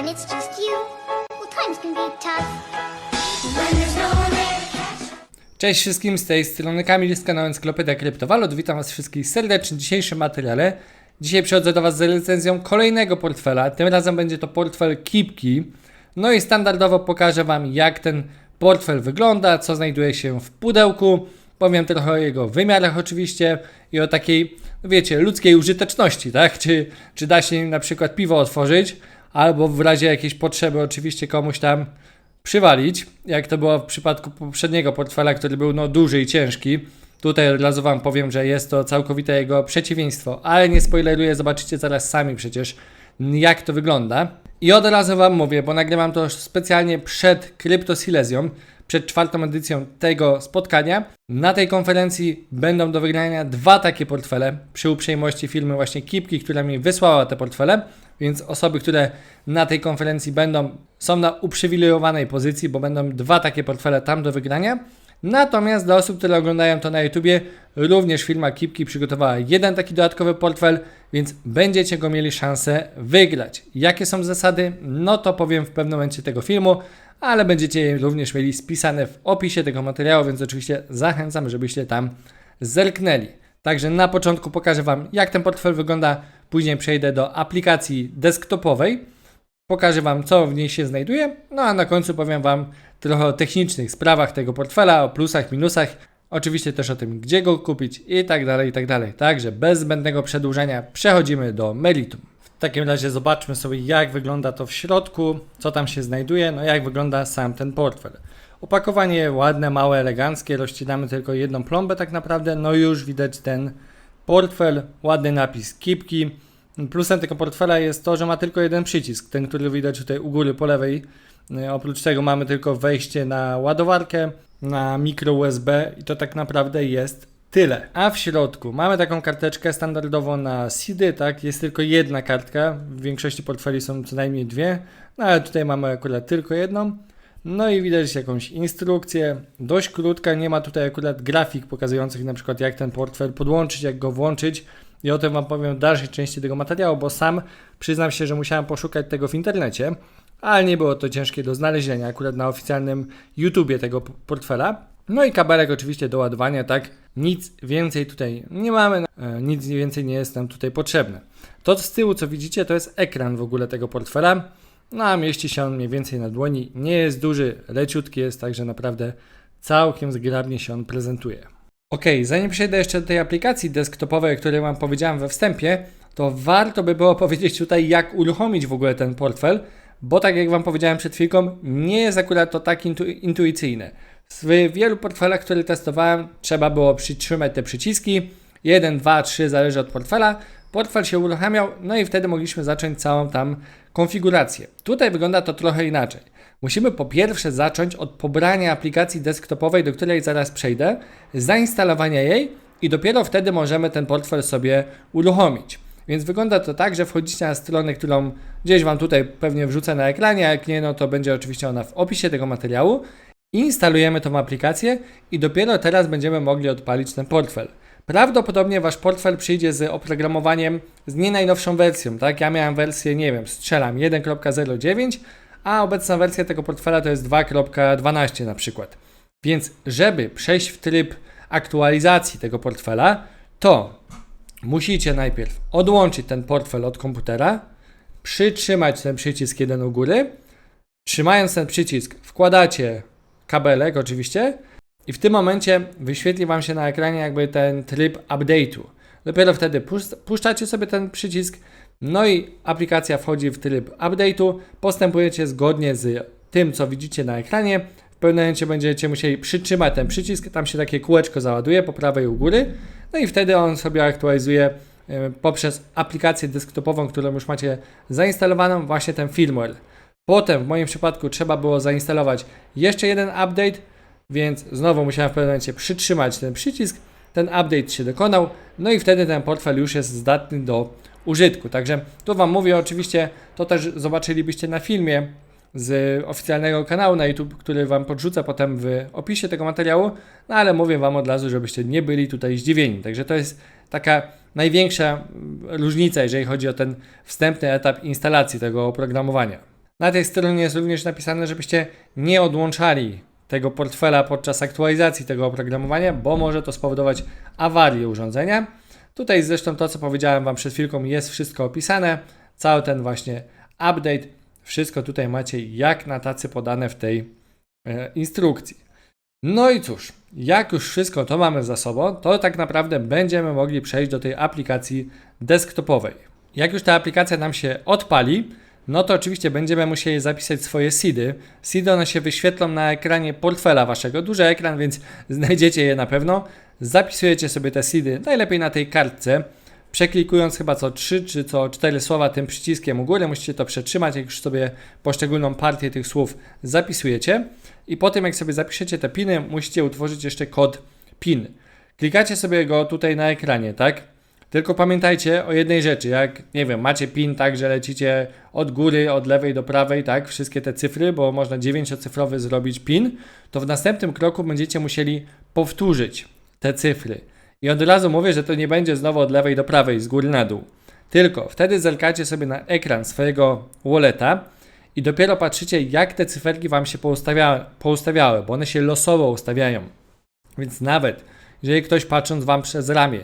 when it's just you. Well, times can be tough. When there's no one there. Cześć wszystkim, z tej strony Kamil z kanału Encyklopediia Kryptowalut. Witam Was wszystkich serdecznie w dzisiejszym materiale. Dzisiaj przychodzę do Was z recenzją kolejnego portfela. Tym razem będzie to portfel Kipki. No i standardowo pokażę Wam, jak ten portfel wygląda, co znajduje się w pudełku. Powiem trochę o jego wymiarach oczywiście i o takiej, no wiecie, ludzkiej użyteczności, tak? Czy, czy da się nim na przykład piwo otworzyć, albo w razie jakiejś potrzeby oczywiście komuś tam przywalić, jak to było w przypadku poprzedniego portfela, który był no duży i ciężki. Tutaj od razu Wam powiem, że jest to całkowite jego przeciwieństwo, ale nie spoileruję, zobaczycie zaraz sami przecież, jak to wygląda. I od razu Wam mówię, bo nagrywam to specjalnie przed Crypto Silesią, przed czwartą edycją tego spotkania. Na tej konferencji będą do wygrania dwa takie portfele, przy uprzejmości firmy właśnie Kipki, która mi wysłała te portfele, więc osoby, które na tej konferencji będą, są na uprzywilejowanej pozycji, bo będą dwa takie portfele tam do wygrania. Natomiast dla osób, które oglądają to na YouTubie, również firma Kipki przygotowała jeden taki dodatkowy portfel, więc będziecie go mieli szansę wygrać. Jakie są zasady? No to powiem w pewnym momencie tego filmu, ale będziecie je również mieli spisane w opisie tego materiału, więc oczywiście zachęcam, żebyście tam zerknęli. Także na początku pokażę Wam, jak ten portfel wygląda, później przejdę do aplikacji desktopowej, pokażę Wam, co w niej się znajduje, no a na końcu powiem Wam trochę o technicznych sprawach tego portfela, o plusach, minusach, oczywiście też o tym, gdzie go kupić i tak dalej, i tak dalej. Także bez zbędnego przedłużania przechodzimy do meritum. W takim razie zobaczmy sobie, jak wygląda to w środku, co tam się znajduje, no jak wygląda sam ten portfel. Opakowanie ładne, małe, eleganckie, rozcinamy tylko jedną plombę tak naprawdę, no już widać ten portfel, ładny napis kipki. Plusem tego portfela jest to, że ma tylko jeden przycisk, ten, który widać tutaj u góry po lewej. E, Oprócz tego mamy tylko wejście na ładowarkę, na mikro USB i to tak naprawdę jest tyle. A w środku mamy taką karteczkę standardowo na CD, tak? Jest tylko jedna kartka, w większości portfeli są co najmniej dwie, no ale tutaj mamy akurat tylko jedną. No i widać jakąś instrukcję, dość krótka, nie ma tutaj akurat grafik pokazujących na przykład jak ten portfel podłączyć, jak go włączyć i o tym Wam powiem w dalszej części tego materiału, bo sam przyznam się, że musiałem poszukać tego w internecie, ale nie było to ciężkie do znalezienia akurat na oficjalnym YouTubie tego portfela. No i kabelek oczywiście do ładowania, tak? Nic więcej tutaj nie mamy, e, nic więcej nie jest nam tutaj potrzebne. To z tyłu, co widzicie, to jest ekran w ogóle tego portfela. No a mieści się on mniej więcej na dłoni. Nie jest duży, leciutki jest, także naprawdę całkiem zgrabnie się on prezentuje. Ok, zanim przejdę jeszcze do tej aplikacji desktopowej, o której Wam powiedziałem we wstępie, to warto by było powiedzieć tutaj, jak uruchomić w ogóle ten portfel, bo tak jak Wam powiedziałem przed chwilką, nie jest akurat to tak intu intuicyjne. W wielu portfelach, które testowałem, trzeba było przytrzymać te przyciski. 1, 2, 3, zależy od portfela. Portfel się uruchamiał, no i wtedy mogliśmy zacząć całą tam konfigurację. Tutaj wygląda to trochę inaczej. Musimy po pierwsze zacząć od pobrania aplikacji desktopowej, do której zaraz przejdę, zainstalowania jej i dopiero wtedy możemy ten portfel sobie uruchomić. Więc wygląda to tak, że wchodzicie na stronę, którą gdzieś Wam tutaj pewnie wrzucę na ekranie, a jak nie, no to będzie oczywiście ona w opisie tego materiału. Instalujemy tą aplikację i dopiero teraz będziemy mogli odpalić ten portfel. Prawdopodobnie Wasz portfel przyjdzie z oprogramowaniem z nie najnowszą wersją, tak? Ja miałem wersję, nie wiem, strzelam 1.09, a obecna wersja tego portfela to jest 2.12 na przykład. Więc żeby przejść w tryb aktualizacji tego portfela, to musicie najpierw odłączyć ten portfel od komputera, przytrzymać ten przycisk jeden u góry, trzymając ten przycisk wkładacie kabelek oczywiście i w tym momencie wyświetli Wam się na ekranie jakby ten tryb update'u. Dopiero wtedy puszczacie sobie ten przycisk, no i aplikacja wchodzi w tryb update'u, postępujecie zgodnie z tym, co widzicie na ekranie. W pewnym momencie będziecie musieli przytrzymać ten przycisk, tam się takie kółeczko załaduje po prawej u góry, no i wtedy on sobie aktualizuje e, poprzez aplikację desktopową, którą już macie zainstalowaną, właśnie ten firmware. Potem w moim przypadku trzeba było zainstalować jeszcze jeden update, więc znowu musiałem w pewnym momencie przytrzymać ten przycisk, ten update się dokonał, no i wtedy ten portfel już jest zdatny do użytku. Także tu Wam mówię, oczywiście to też zobaczylibyście na filmie z oficjalnego kanału na YouTube, który Wam podrzucę potem w opisie tego materiału, no ale mówię Wam od razu, żebyście nie byli tutaj zdziwieni. Także to jest taka największa mm, różnica, jeżeli chodzi o ten wstępny etap instalacji tego oprogramowania. Na tej stronie jest również napisane, żebyście nie odłączali tego portfela podczas aktualizacji tego oprogramowania, bo może to spowodować awarię urządzenia. Tutaj zresztą to, co powiedziałem Wam przed chwilką, jest wszystko opisane. Cały ten właśnie update, wszystko tutaj macie jak na tacy podane w tej e, instrukcji. No i cóż, jak już wszystko to mamy za sobą, to tak naprawdę będziemy mogli przejść do tej aplikacji desktopowej. Jak już ta aplikacja nam się odpali, no to oczywiście będziemy musieli zapisać swoje seedy. Seedy one się wyświetlą na ekranie portfela waszego. Duży ekran, więc znajdziecie je na pewno. Zapisujecie sobie te seedy, najlepiej na tej kartce. Przeklikując chyba co 3 czy co 4 słowa tym przyciskiem u góry, musicie to przetrzymać, jak już sobie poszczególną partię tych słów zapisujecie. I po tym, jak sobie zapiszecie te piny, musicie utworzyć jeszcze kod PIN. Klikacie sobie go tutaj na ekranie, tak? Tylko pamiętajcie o jednej rzeczy, jak nie wiem, macie PIN tak, że lecicie od góry, od lewej do prawej, tak, wszystkie te cyfry, bo można dziewięciocyfrowy zrobić PIN, to w następnym kroku będziecie musieli powtórzyć te cyfry. I od razu mówię, że to nie będzie znowu od lewej do prawej, z góry na dół. Tylko wtedy zerkacie sobie na ekran swojego walleta i dopiero patrzycie, jak te cyferki Wam się poustawia, poustawiały, bo one się losowo ustawiają. Więc nawet jeżeli ktoś patrząc Wam przez ramię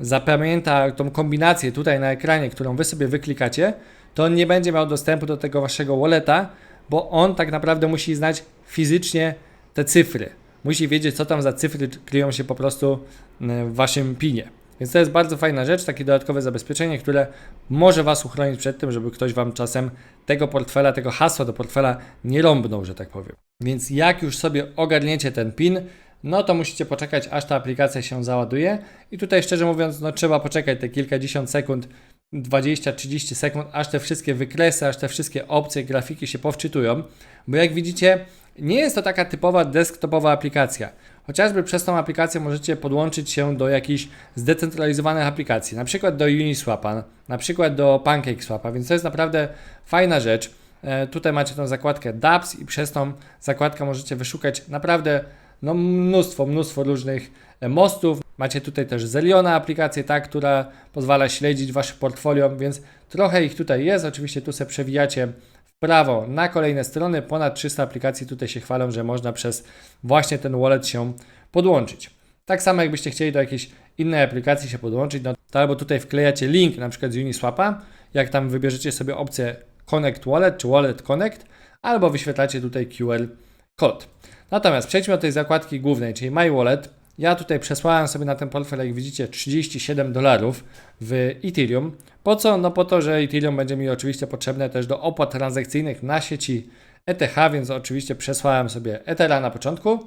zapamięta tą kombinację tutaj na ekranie, którą Wy sobie wyklikacie, to on nie będzie miał dostępu do tego Waszego walleta, bo on tak naprawdę musi znać fizycznie te cyfry. Musi wiedzieć, co tam za cyfry kryją się po prostu w Waszym pinie. Więc to jest bardzo fajna rzecz, takie dodatkowe zabezpieczenie, które może Was uchronić przed tym, żeby ktoś Wam czasem tego portfela, tego hasła do portfela nie rąbnął, że tak powiem. Więc jak już sobie ogarniecie ten PIN, no to musicie poczekać, aż ta aplikacja się załaduje. I tutaj szczerze mówiąc, no trzeba poczekać te kilkadziesiąt sekund, 20-30 sekund, aż te wszystkie wykresy, aż te wszystkie opcje, grafiki się powczytują. Bo jak widzicie, nie jest to taka typowa desktopowa aplikacja. Chociażby przez tą aplikację możecie podłączyć się do jakichś zdecentralizowanych aplikacji, na przykład do Uniswapa, na przykład do PancakeSwapa, więc to jest naprawdę fajna rzecz. E, tutaj macie tą zakładkę dApps i przez tą zakładkę możecie wyszukać naprawdę no, mnóstwo, mnóstwo różnych e, mostów. Macie tutaj też Zeliona aplikację, tak, która pozwala śledzić wasze portfolio, więc trochę ich tutaj jest. Oczywiście tu sobie przewijacie w prawo na kolejne strony. Ponad 300 aplikacji tutaj się chwalą, że można przez właśnie ten wallet się podłączyć. Tak samo jakbyście chcieli do jakiejś innej aplikacji się podłączyć, no to albo tutaj wklejacie link na przykład z Uniswapa, jak tam wybierzecie sobie opcję Connect Wallet czy Wallet Connect, albo wyświetlacie tutaj QR kod. Natomiast przejdźmy do tej zakładki głównej, czyli My Wallet. Ja tutaj przesłałem sobie na ten portfel, jak widzicie, 37 dolarów w Ethereum. Po co? No po to, że Ethereum będzie mi oczywiście potrzebne też do opłat transakcyjnych na sieci ETH, więc oczywiście przesłałem sobie Ethera na początku.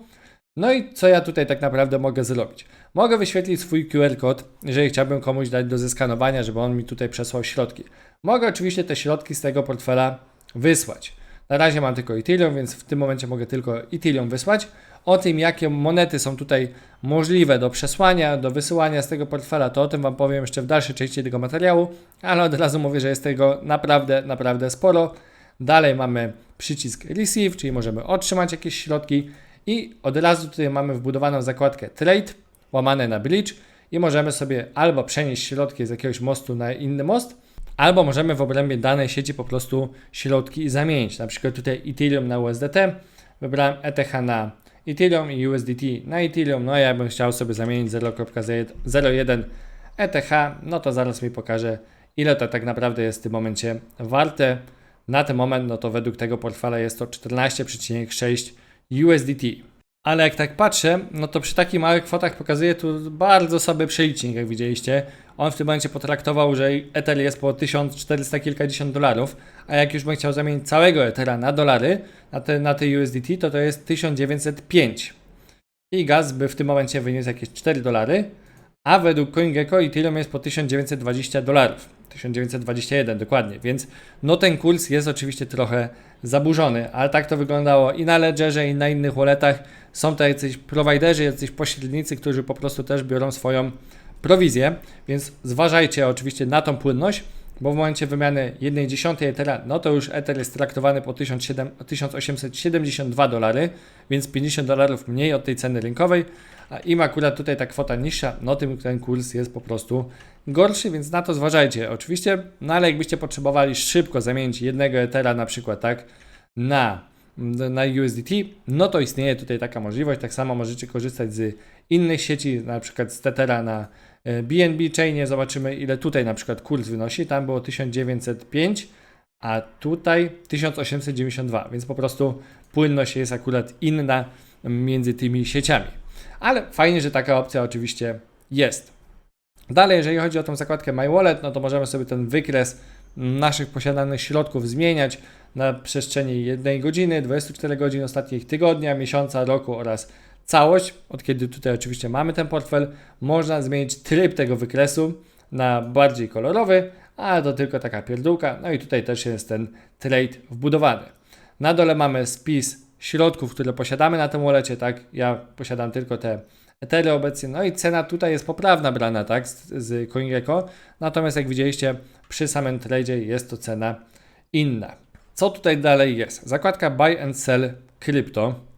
No i co ja tutaj tak naprawdę mogę zrobić? Mogę wyświetlić swój QR kod, jeżeli chciałbym komuś dać do zeskanowania, żeby on mi tutaj przesłał środki. Mogę oczywiście te środki z tego portfela wysłać. Na razie mam tylko Ethereum, więc w tym momencie mogę tylko Ethereum wysłać. O tym, jakie monety są tutaj możliwe do przesłania, do wysyłania z tego portfela, to o tym Wam powiem jeszcze w dalszej części tego materiału, ale od razu mówię, że jest tego naprawdę, naprawdę sporo. Dalej mamy przycisk Receive, czyli możemy otrzymać jakieś środki i od razu tutaj mamy wbudowaną zakładkę Trade, łamane na Bridge i możemy sobie albo przenieść środki z jakiegoś mostu na inny most, albo możemy w obrębie danej sieci po prostu środki zamienić. Na przykład tutaj Ethereum na USDT, wybrałem ETH na Ethereum i USDT na Ethereum, no ja bym chciał sobie zamienić 0.01 ETH, no to zaraz mi pokażę ile to tak naprawdę jest w tym momencie warte. Na ten moment, no to według tego portfela jest to 14,6 USDT. Ale jak tak patrzę, no to przy takich małych kwotach pokazuje tu bardzo sobie przelicznik, jak widzieliście. On w tym momencie potraktował, że Ether jest po 1400 kilkadziesiąt dolarów, a jak już bym chciał zamienić całego Ethera na dolary, na te, na te USDT, to to jest 1905. I gaz by w tym momencie wyniósł jakieś 4 dolary, a według CoinGecko Ethereum jest po 1920 dolarów. 1921 dokładnie, więc no ten kurs jest oczywiście trochę zaburzony, ale tak to wyglądało i na Ledgerze i na innych walletach. Są to jacyś prowajderzy, jacyś pośrednicy, którzy po prostu też biorą swoją prowizję, więc zważajcie oczywiście na tą płynność bo w momencie wymiany 1 dziesiątej Ethera, no to już Ether jest traktowany po 1700 1872 dolary, więc 50 dolarów mniej od tej ceny rynkowej, a im akurat tutaj ta kwota niższa, no tym ten kurs jest po prostu gorszy, więc na to zważajcie. Oczywiście, no ale jakbyście potrzebowali szybko zamienić jednego Ethera na przykład, tak, na, na USDT, no to istnieje tutaj taka możliwość, tak samo możecie korzystać z innych sieci, na przykład z Tethera na BNB Chainie, zobaczymy ile tutaj na przykład kurs wynosi, tam było 1905, a tutaj 1892, więc po prostu płynność jest akurat inna między tymi sieciami. Ale fajnie, że taka opcja oczywiście jest. Dalej, jeżeli chodzi o tą zakładkę My Wallet, no to możemy sobie ten wykres naszych posiadanych środków zmieniać na przestrzeni 1 godziny, 24 godzin ostatnich tygodnia, miesiąca, roku oraz całość. Od kiedy tutaj oczywiście mamy ten portfel, można zmienić tryb tego wykresu na bardziej kolorowy, a to tylko taka pierdółka. No i tutaj też jest ten trade wbudowany. Na dole mamy spis środków, które posiadamy na tym walletie, tak? Ja posiadam tylko te Ethery obecnie, no i cena tutaj jest poprawna brana, tak? Z, z CoinGecko. Natomiast jak widzieliście, przy samym tradzie jest to cena inna. Co tutaj dalej jest? Zakładka Buy and Sell Crypto.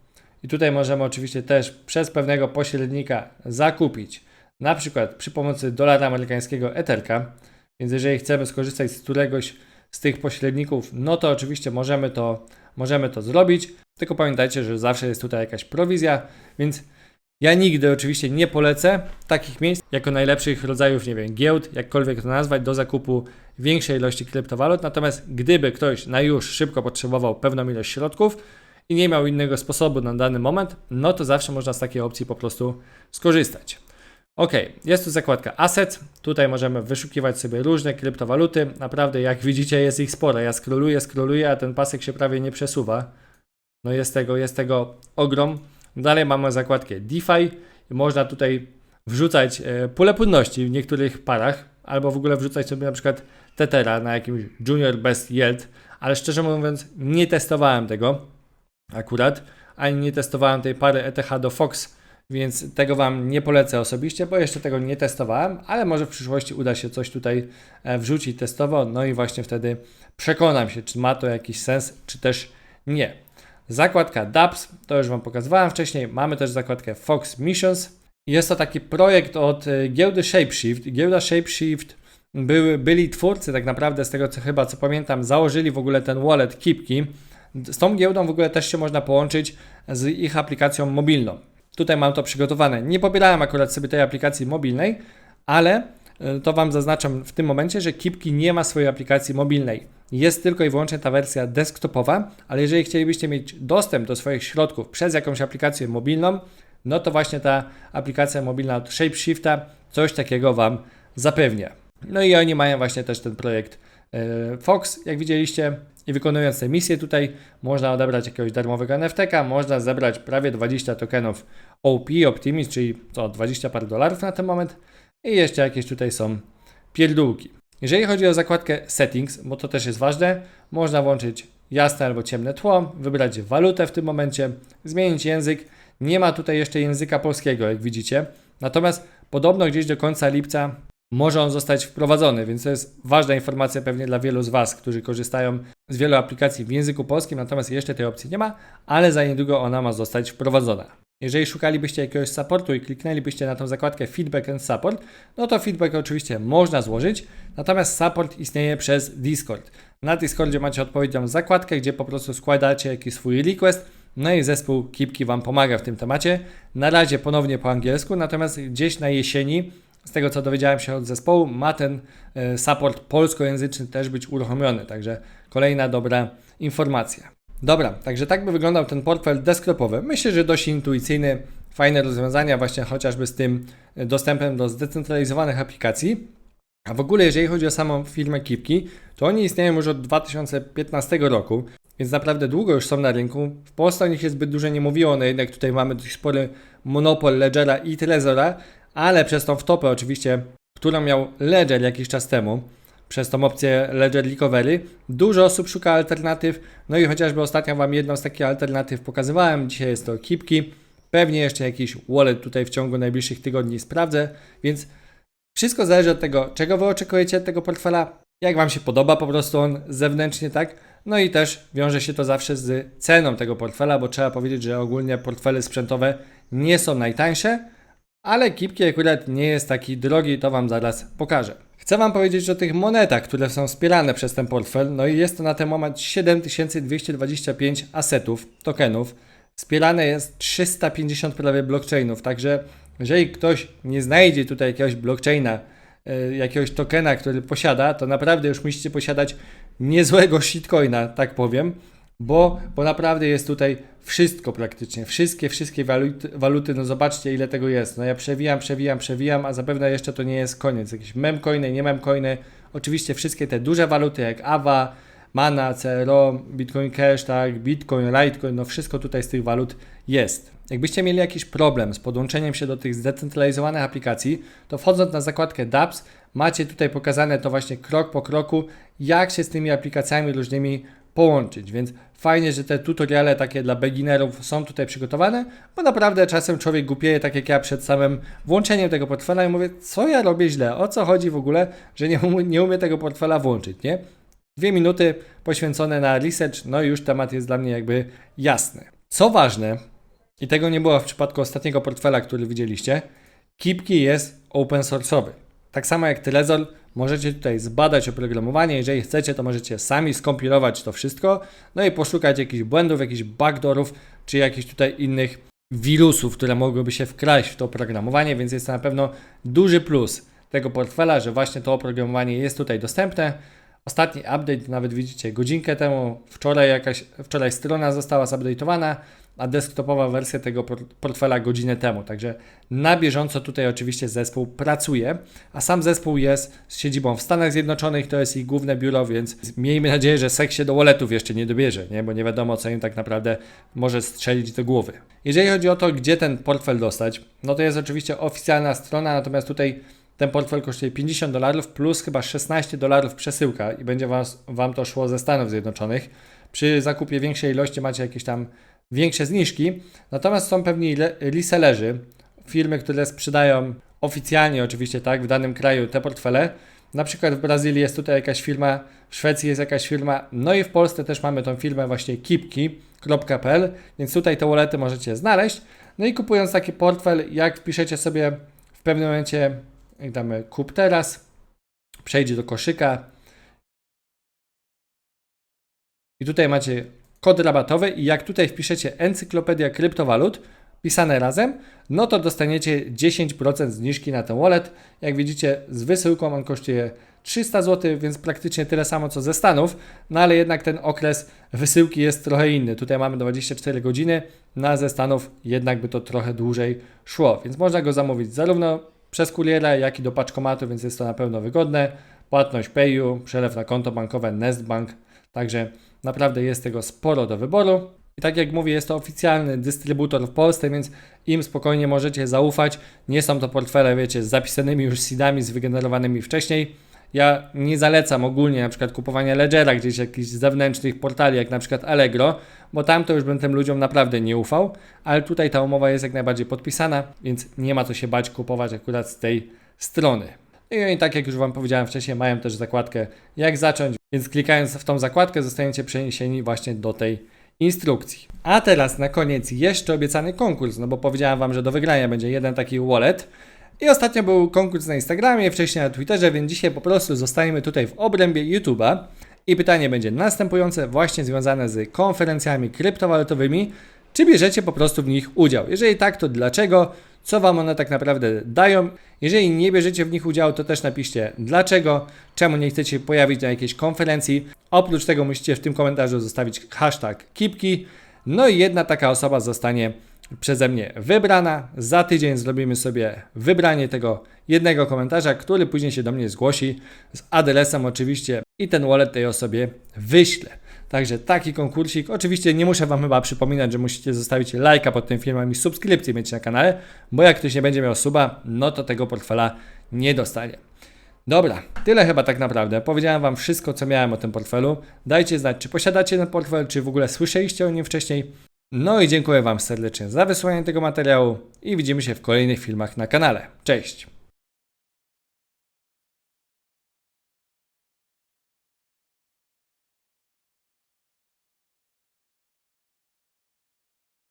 I tutaj możemy oczywiście też przez pewnego pośrednika zakupić, na przykład przy pomocy dolara amerykańskiego Etherka. Więc jeżeli chcemy skorzystać z któregoś z tych pośredników, no to oczywiście możemy to, możemy to zrobić. Tylko pamiętajcie, że zawsze jest tutaj jakaś prowizja, więc ja nigdy oczywiście nie polecę takich miejsc jako najlepszych rodzajów, nie wiem, giełd, jakkolwiek to nazwać, do zakupu większej ilości kryptowalut. Natomiast gdyby ktoś na już szybko potrzebował pewną ilość środków i nie miał innego sposobu na dany moment, no to zawsze można z takiej opcji po prostu skorzystać. Ok, jest tu zakładka Assets. Tutaj możemy wyszukiwać sobie różne kryptowaluty. Naprawdę, jak widzicie, jest ich sporo. Ja scrolluję, scrolluję, a ten pasek się prawie nie przesuwa. No jest tego, jest tego ogrom. Dalej mamy zakładkę DeFi. Można tutaj wrzucać e, pulę płynności w niektórych parach, albo w ogóle wrzucać sobie na przykład Tethera na jakimś Junior Best Yield, ale szczerze mówiąc nie testowałem tego akurat, ani nie testowałem tej pary ETH do Fox, więc tego Wam nie polecę osobiście, bo jeszcze tego nie testowałem, ale może w przyszłości uda się coś tutaj e, wrzucić testowo, no i właśnie wtedy przekonam się, czy ma to jakiś sens, czy też nie. Zakładka DApps, to już Wam pokazywałem wcześniej. Mamy też zakładkę Fox Missions. Jest to taki projekt od e, giełdy Shapeshift. Giełda Shapeshift były, byli twórcy tak naprawdę z tego co chyba co pamiętam, założyli w ogóle ten wallet Kipki. Z tą giełdą w ogóle też się można połączyć z ich aplikacją mobilną. Tutaj mam to przygotowane. Nie pobierałem akurat sobie tej aplikacji mobilnej, ale e, to Wam zaznaczam w tym momencie, że Kipki nie ma swojej aplikacji mobilnej. Jest tylko i wyłącznie ta wersja desktopowa, ale jeżeli chcielibyście mieć dostęp do swoich środków przez jakąś aplikację mobilną, no to właśnie ta aplikacja mobilna od Shapeshifta coś takiego Wam zapewnia. No i oni mają właśnie też ten projekt e, Fox, jak widzieliście, i wykonując te misje tutaj można odebrać jakiegoś darmowego NFT-ka, można zebrać prawie 20 tokenów OP, Optimist, czyli co, 20 par dolarów na ten moment i jeszcze jakieś tutaj są pierdółki. Jeżeli chodzi o zakładkę Settings, bo to też jest ważne, można włączyć jasne albo ciemne tło, wybrać walutę w tym momencie, zmienić język. Nie ma tutaj jeszcze języka polskiego, jak widzicie. Natomiast podobno gdzieś do końca lipca może on zostać wprowadzony, więc to jest ważna informacja pewnie dla wielu z Was, którzy korzystają z wielu aplikacji w języku polskim, natomiast jeszcze tej opcji nie ma, ale za niedługo ona ma zostać wprowadzona. Jeżeli szukalibyście jakiegoś supportu i kliknęlibyście na tą zakładkę Feedback and Support, no to feedback oczywiście można złożyć, natomiast support istnieje przez Discord. Na Discordzie macie odpowiednią zakładkę, gdzie po prostu składacie jakiś swój request, no i zespół Kipki Wam pomaga w tym temacie. Na razie ponownie po angielsku, natomiast gdzieś na jesieni, z tego co dowiedziałem się od zespołu, ma ten e, support polskojęzyczny też być uruchomiony, także kolejna dobra informacja. Dobra, także tak by wyglądał ten portfel desktopowy. Myślę, że dość intuicyjny, fajne rozwiązania właśnie chociażby z tym dostępem do zdecentralizowanych aplikacji. A w ogóle jeżeli chodzi o samą firmę Kipki, to oni istnieją już od 2015 roku, więc naprawdę długo już są na rynku. W Polsce o nich się zbyt dużo nie mówiło, no jednak tutaj mamy dość spory monopol Ledgera i Trezora, ale przez tą wtopę oczywiście, którą miał Ledger jakiś czas temu, przez tą opcję Ledger Recovery. Dużo osób szuka alternatyw, no i chociażby ostatnio Wam jedną z takich alternatyw pokazywałem, dzisiaj jest to Kipki. Pewnie jeszcze jakiś wallet tutaj w ciągu najbliższych tygodni sprawdzę, więc wszystko zależy od tego, czego Wy oczekujecie od tego portfela. jak Wam się podoba po prostu on zewnętrznie, tak? No i też wiąże się to zawsze z ceną tego portfela, bo trzeba powiedzieć, że ogólnie portfele sprzętowe nie są najtańsze, ale Kipki akurat nie jest taki drogi, to Wam zaraz pokażę. Chcę Wam powiedzieć o tych monetach, które są wspierane przez ten portfel. No i jest to na ten moment 7225 asetów, tokenów. Wspierane jest 350 prawie blockchainów, także jeżeli ktoś nie znajdzie tutaj jakiegoś blockchaina, e, jakiegoś tokena, który posiada, to naprawdę już musicie posiadać niezłego shitcoina, tak powiem, bo, bo naprawdę jest tutaj wszystko praktycznie, wszystkie, wszystkie waluty, waluty, no zobaczcie ile tego jest, no ja przewijam, przewijam, przewijam, a zapewne jeszcze to nie jest koniec, jakieś memcoiny, nie memcoiny, oczywiście wszystkie te duże waluty jak AVA, Mana, CRO, Bitcoin Cash, tak, Bitcoin, Litecoin, no wszystko tutaj z tych walut jest. Jakbyście mieli jakiś problem z podłączeniem się do tych zdecentralizowanych aplikacji, to wchodząc na zakładkę dApps, macie tutaj pokazane to właśnie krok po kroku, jak się z tymi aplikacjami różnymi połączyć, więc fajnie, że te tutoriale takie dla beginnerów są tutaj przygotowane, bo naprawdę czasem człowiek głupieje, tak jak ja przed samym włączeniem tego portfela i mówię, co ja robię źle, o co chodzi w ogóle, że nie, nie umiem tego portfela włączyć, nie? Dwie minuty poświęcone na research, no i już temat jest dla mnie jakby jasny. Co ważne, i tego nie było w przypadku ostatniego portfela, który widzieliście, Kipki jest open source'owy. Tak samo jak Trezor, możecie tutaj zbadać oprogramowanie. Jeżeli chcecie, to możecie sami skompilować to wszystko, no i poszukać jakichś błędów, jakichś backdoorów, czy jakichś tutaj innych wirusów, które mogłyby się wkraść w to oprogramowanie, więc jest to na pewno duży plus tego portfela, że właśnie to oprogramowanie jest tutaj dostępne. Ostatni update, nawet widzicie, godzinkę temu, wczoraj jakaś, wczoraj strona została zupdate'owana, a desktopowa wersja tego por- portfela godzinę temu. Także na bieżąco tutaj oczywiście zespół pracuje, a sam zespół jest z siedzibą w Stanach Zjednoczonych, to jest ich główne biuro, więc miejmy nadzieję, że sek się do walletów jeszcze nie dobierze, nie? bo nie wiadomo, co im tak naprawdę może strzelić do głowy. Jeżeli chodzi o to, gdzie ten portfel dostać, no to jest oczywiście oficjalna strona, natomiast tutaj ten portfel kosztuje 50 dolarów plus chyba 16 dolarów przesyłka i będzie was, Wam to szło ze Stanów Zjednoczonych. Przy zakupie większej ilości macie jakieś tam większe zniżki. Natomiast są pewni le- resellerzy, firmy, które sprzedają oficjalnie oczywiście tak w danym kraju te portfele. Na przykład w Brazylii jest tutaj jakaś firma, w Szwecji jest jakaś firma, no i w Polsce też mamy tą firmę właśnie kipki.pl, więc tutaj te wallety możecie znaleźć. No i kupując taki portfel, jak wpiszecie sobie w pewnym momencie, jak damy kup teraz, przejdzie do koszyka i tutaj macie kod rabatowy i jak tutaj wpiszecie encyklopedia kryptowalut pisane razem, no to dostaniecie 10% zniżki na ten wallet. Jak widzicie z wysyłką on kosztuje 300 zł, więc praktycznie tyle samo co ze Stanów, no ale jednak ten okres wysyłki jest trochę inny. Tutaj mamy 24 godziny, no ze Stanów jednak by to trochę dłużej szło, więc można go zamówić zarówno przez kuriera, jak i do paczkomatu, więc jest to na pewno wygodne. Płatność Payu, przelew na konto bankowe Nestbank, także naprawdę jest tego sporo do wyboru. I tak jak mówię, jest to oficjalny dystrybutor w Polsce, więc im spokojnie możecie zaufać. Nie są to portfele, wiecie, z zapisanymi już seedami, z wygenerowanymi wcześniej. Ja nie zalecam ogólnie na przykład kupowania Ledgera gdzieś jakichś zewnętrznych portali, jak na przykład Allegro, bo tam to już bym tym ludziom naprawdę nie ufał, ale tutaj ta umowa jest jak najbardziej podpisana, więc nie ma co się bać kupować akurat z tej strony. No I tak jak już Wam powiedziałem wcześniej, mają też zakładkę jak zacząć, więc klikając w tą zakładkę zostaniecie przeniesieni właśnie do tej instrukcji. A teraz na koniec jeszcze obiecany konkurs, no bo powiedziałem Wam, że do wygrania będzie jeden taki wallet. I ostatnio był konkurs na Instagramie, wcześniej na Twitterze, więc dzisiaj po prostu zostaniemy tutaj w obrębie YouTube'a. I pytanie będzie następujące, właśnie związane z konferencjami kryptowalutowymi. Czy bierzecie po prostu w nich udział? Jeżeli tak, to dlaczego? Co Wam one tak naprawdę dają? Jeżeli nie bierzecie w nich udziału, to też napiszcie dlaczego, czemu nie chcecie pojawić na jakiejś konferencji. Oprócz tego musicie w tym komentarzu zostawić hashtag kipki. No i jedna taka osoba zostanie przeze mnie wybrana. Za tydzień zrobimy sobie wybranie tego jednego komentarza, który później się do mnie zgłosi z adresem oczywiście i ten wallet tej osobie wyślę. Także taki konkursik. Oczywiście nie muszę Wam chyba przypominać, że musicie zostawić lajka pod tym filmem i subskrypcję mieć na kanale, bo jak ktoś nie będzie miał suba, no to tego portfela nie dostanie. Dobra, tyle chyba tak naprawdę. Powiedziałem Wam wszystko, co miałem o tym portfelu. Dajcie znać, czy posiadacie ten portfel, czy w ogóle słyszeliście o nim wcześniej. No i dziękuję Wam serdecznie za wysłanie tego materiału i widzimy się w kolejnych filmach na kanale. Cześć!